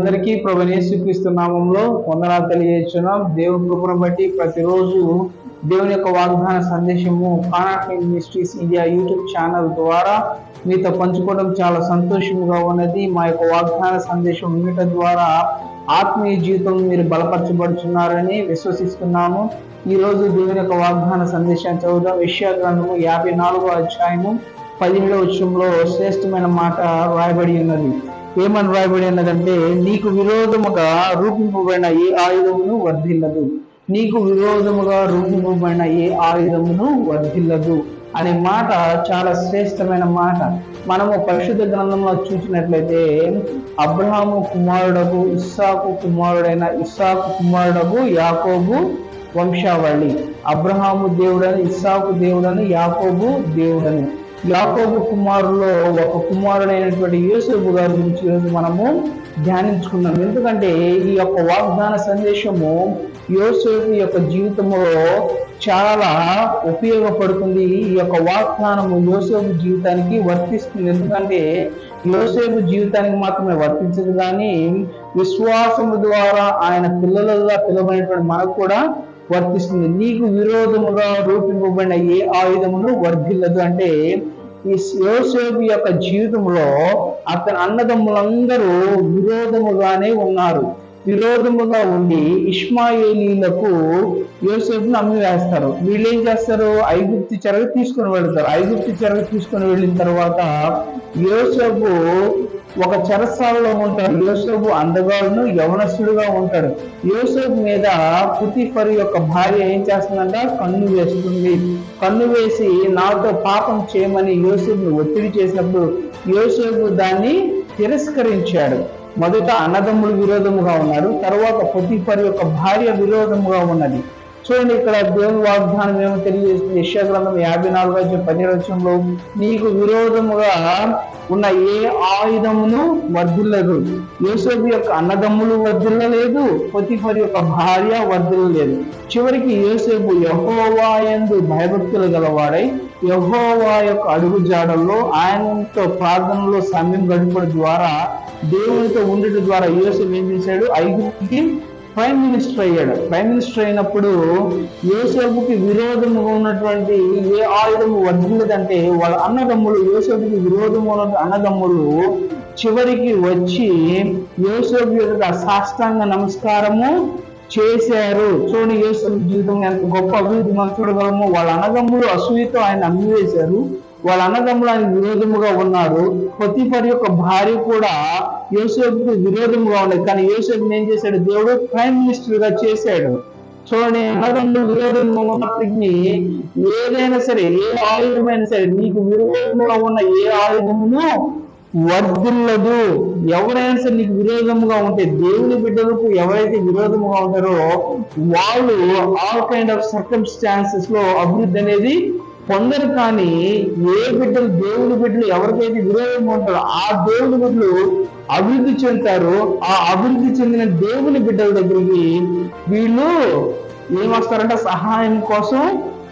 అందరికీ ప్రభనేసుక్రీస్తు నామంలో వందనాలు తెలియజేస్తున్నాం. దేవుని కృపను బట్టి ప్రతిరోజు దేవుని యొక్క వాగ్దాన సందేశము కానాట్ మినిస్ట్రీస్ ఇండియా యూట్యూబ్ ఛానల్ ద్వారా మీతో పంచుకోవడం చాలా సంతోషంగా ఉన్నది. మా యొక్క వాగ్దాన సందేశం వినటం ద్వారా ఆత్మీయ జీవితం మీరు బలపరచబడుచున్నారని విశ్వసిస్తున్నాము. ఈరోజు దేవుని యొక్క వాగ్దాన సందేశాన్ని చదువుదాం. విషయ గ్రంథము యాభై నాలుగో అధ్యాయము పదిహేడవ వచ్చంలో శ్రేష్టమైన మాట రాయబడి ఉన్నది. ఏమని రాయబడి ఉన్నదంటే నీకు విరోధముగా రూపింపబడిన ఏ ఆయుధమును వర్ధిల్లదు. నీకు విరోధముగా రూపింపబడిన ఏ ఆయుధమును వర్ధిల్లదు అనే మాట చాలా శ్రేష్టమైన మాట. మనము పరిశుద్ధ గ్రంథంలో చూసినట్లయితే అబ్రహాము కుమారుడకు ఇస్సాకు కుమారుడైన ఇస్సాకు కుమారుడకు యాకోబు వంశావళి. అబ్రహాము దేవుడని ఇస్సాకు దేవుడని యాకోబు దేవుడని. యాకోబు కుమారులో ఒక కుమారుడైనటువంటి యోసేపు గారి గురించి ఈరోజు మనము ధ్యానించుకున్నాం ఎందుకంటే ఈ యొక్క వాగ్దాన సందేశము యోసేపు యొక్క జీవితంలో చాలా ఉపయోగపడుతుంది. ఈ యొక్క వాగ్దానము యోసేపు జీవితానికి వర్తిస్తుంది. ఎందుకంటే యోసేపు జీవితానికి మాత్రమే వర్తించదు కానీ విశ్వాసము ద్వారా ఆయన పిల్లలుగా పిలువైనటువంటి మనకు కూడా వర్తిస్తుంది. నీకు విరోధముగా రూపింపబడిన ఏ ఆయుధమును వర్ధిల్లదు. అంటే ఈ యోసేపు యొక్క జీవితంలో అతని అన్నదమ్ములందరూ విరోధముగానే ఉన్నారు. విరోధముగా ఉండి ఇష్మాయేలీలకు యోసేపును అమ్మి వేస్తారు వీళ్ళు ఏం చేస్తారు? ఐగుప్తి చెరకు తీసుకొని వెళ్తారు. ఐగుప్తి చెరకు తీసుకొని వెళ్ళిన తర్వాత యోసేపు ఒక చెరసాలలో ఉంటాడు. యోసేపు అందగాడును యవనస్తుడుగా ఉంటాడు. యోసేపు మీద పుతిఫర్ యొక్క భార్య ఏం చేస్తుందంటే? కన్ను వేస్తుంది. కన్ను వేసి నాతో పాపం చేయమని యోసేపును ఒత్తిడి చేసినప్పుడు యోసేపు దాన్ని తిరస్కరించాడు. మొదట అన్నదమ్ముడు విరోధముగా ఉన్నారు. తర్వాత పొతిఫర్ యొక్క భార్య విరోధముగా ఉన్నది. చూడండి ఇక్కడ దేవుని వాగ్దానం ఏమో తెలియజేస్తుంది. యశాగ్రంథం యాభై నాలుగు వచ్చే పదిరచంలో నీకు విరోధముగా ఉన్న ఏ ఆయుధమును వర్ధిల్లదు? యోసేపు యొక్క అన్నదమ్ములు వర్ధిల్లలేదు పొతిఫర్ యొక్క భార్య వర్ధిల్లలేదు. చివరికి యోసేపు యహోవాయందు భయభక్తులు గలవాడై యహోవా యొక్క అడుగు జాడల్లో ఆయనతో ప్రార్థనలో సమయం గడపడం ద్వారా దేవునితో ఉండటం ద్వారా యోసేపు ఏం చేశాడు? ఐదు ప్రైమ్ మినిస్టర్ అయ్యాడు. ప్రైమ్ మినిస్టర్ అయినప్పుడు యోసేపుకి విరోధముగా ఉన్నటువంటి ఏ ఆయుధము వర్ధిల్లదంటే వాళ్ళ అన్నదమ్ములు యోసేపుకి విరోధము ఉన్న అన్నదమ్ములు చివరికి వచ్చి యోసేపు యొక్క సాష్టాంగ నమస్కారము చేశారు. చూడండి యోసేపు జీవితం ఎంత గొప్ప అభివృద్ధి మనం చూడగలము. వాళ్ళ అన్నదమ్ములు అసూయతో ఆయన అమ్మివేశారు వాళ్ళ అన్నదమ్ములు ఆయన విరోధముగా ఉన్నారు పొతిఫర్ యొక్క భార్య కూడా యోసేపుకు విరోధముగా ఉన్నది. కానీ యోసేపు ఏం చేశాడు? దేవుడు ప్రైమ్ మినిస్టర్గా చేశాడు. చూడండి అన్నదమ్ములు విరోధంగా ఉన్నప్పటికీ ఏదైనా సరే ఏ ఆయుధమైనా సరే నీకు విరోధంగా ఉన్న ఏ ఆయుధమును వర్ధిల్లదు ఎవరైనా సరే నీకు విరోధముగా ఉంటే దేవుని బిడ్డలకు ఎవరైతే విరోధముగా ఉంటారో వాళ్ళు ఆల్ కైండ్ ఆఫ్ సర్కమ్స్టాన్సెస్లో అభివృద్ధి అనేది పొందరు కానీ ఏ బిడ్డలు దేవుని బిడ్డలు ఎవరికైతే విరోధంగా ఉంటారో ఆ దేవుని బిడ్డలు అభివృద్ధి చెందుతారు ఆ అభివృద్ధి చెందిన దేవుని బిడ్డల దగ్గరికి వీళ్ళు ఏమొస్తారంటే సహాయం కోసం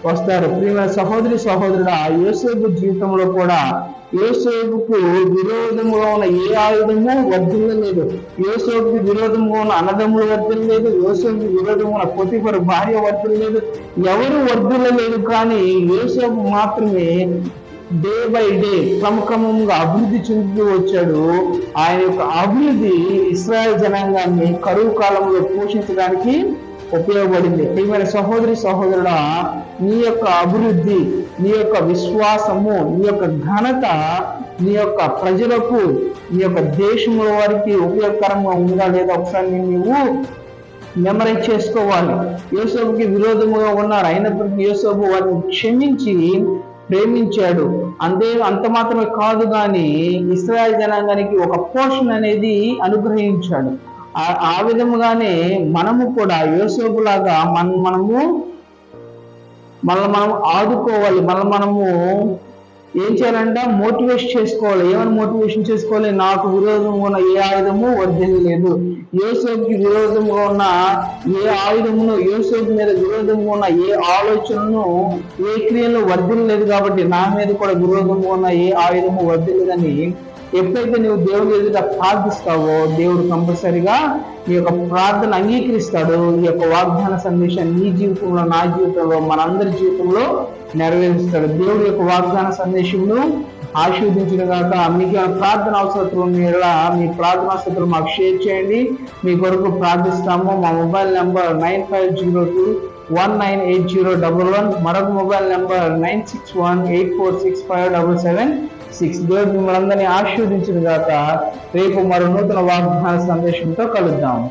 వస్తారు. ప్రియమైన సహోదరి సహోదరుడు ఆ యోసేపు జీవితంలో కూడా యోసేపుకు విరోధముగా ఉన్న ఏ ఆయుధము వర్ధిల్లలేదు. యోసేపుకి విరోధంగా ఉన్న అన్నదమ్ములు వర్ధిల్లలేదు. యోసేపుకి విరోధంగా ఉన్న పొతిఫర్ భార్య వర్ధిల్లలేదు. ఎవరు వర్ధిల్లలేదు కానీ యోసేపు మాత్రమే డే బై డే క్రమక్రమంగా అభివృద్ధి చెందుతూ వచ్చాడు. ఆయన యొక్క అభివృద్ధి ఇస్రాయల్ జనాంగాన్ని కరువు కాలంలో పోషించడానికి ఉపయోగపడింది. ప్రియమైన సహోదరి సహోదరుల నీ యొక్క అభివృద్ధి నీ యొక్క విశ్వాసము నీ యొక్క ఘనత నీ యొక్క ప్రజలకు నీ యొక్క దేశంలో వారికి ఉపయోగకరంగా ఉందా లేదా ఒకసారి నీవు మెమరైజ్ చేసుకోవాలి. యోసేపుకి విరోధముగా ఉన్నారు. అయినప్పటికీ యోసేపు వారిని క్షమించి ప్రేమించాడు. అంతే అంత మాత్రమే కాదు కానీ ఇస్రాయల్ జనాంగానికి ఒక పోషన్ అనేది అనుగ్రహించాడు. ఆ- విధముగానే మనము కూడా యోసేపులాగా మన మనము మనల్ని మనం ఆదుకోవాలి. మనల్ని మనము ఏం చేయాలంటే మోటివేట్ చేసుకోవాలి. ఏమైనా మోటివేషన్ చేసుకోవాలి? నాకు విరోధంగా ఉన్న ఏ ఆయుధము వర్ధిల్లలేదు యోసేపుకి విరోధంగా ఉన్న ఏ ఆయుధమును యోసేపు మీద విరోధంగా ఉన్న ఏ ఆలోచనను ఏ క్రియలు వర్ధిల్లలేదు కాబట్టి నా మీద కూడా విరోధంగా ఉన్న ఏ ఆయుధము వర్ధిల్లదని ఎప్పుడైతే నువ్వు దేవుని ఎదుట ప్రార్థిస్తావో దేవుడు కంపల్సరిగా ఈ యొక్క ప్రార్థన అంగీకరిస్తాడు. ఈ యొక్క వాగ్దాన సందేశం నీ జీవితంలో నా జీవితంలో మనందరి జీవితంలో నెరవేరుస్తాడు. దేవుడి యొక్క వాగ్దాన సందేశంను ఆశీర్వదించిన కాక మీకు ప్రార్థన అవసరం ఉన్న మీ ప్రార్థన అవసరం మాకు షేర్ చేయండి. మీ కొరకు ప్రార్థిస్తాము. మా mobile number nine five zero two one nine eight zero double one మరొక mobile number nine six one eight four six five double seven six దేవుడు మిమ్మల్ని అందరినీ ఆశీర్వదించిన గాక. రేపు మరో నూతన వాగ్దాన సందేశంతో కలుద్దాం.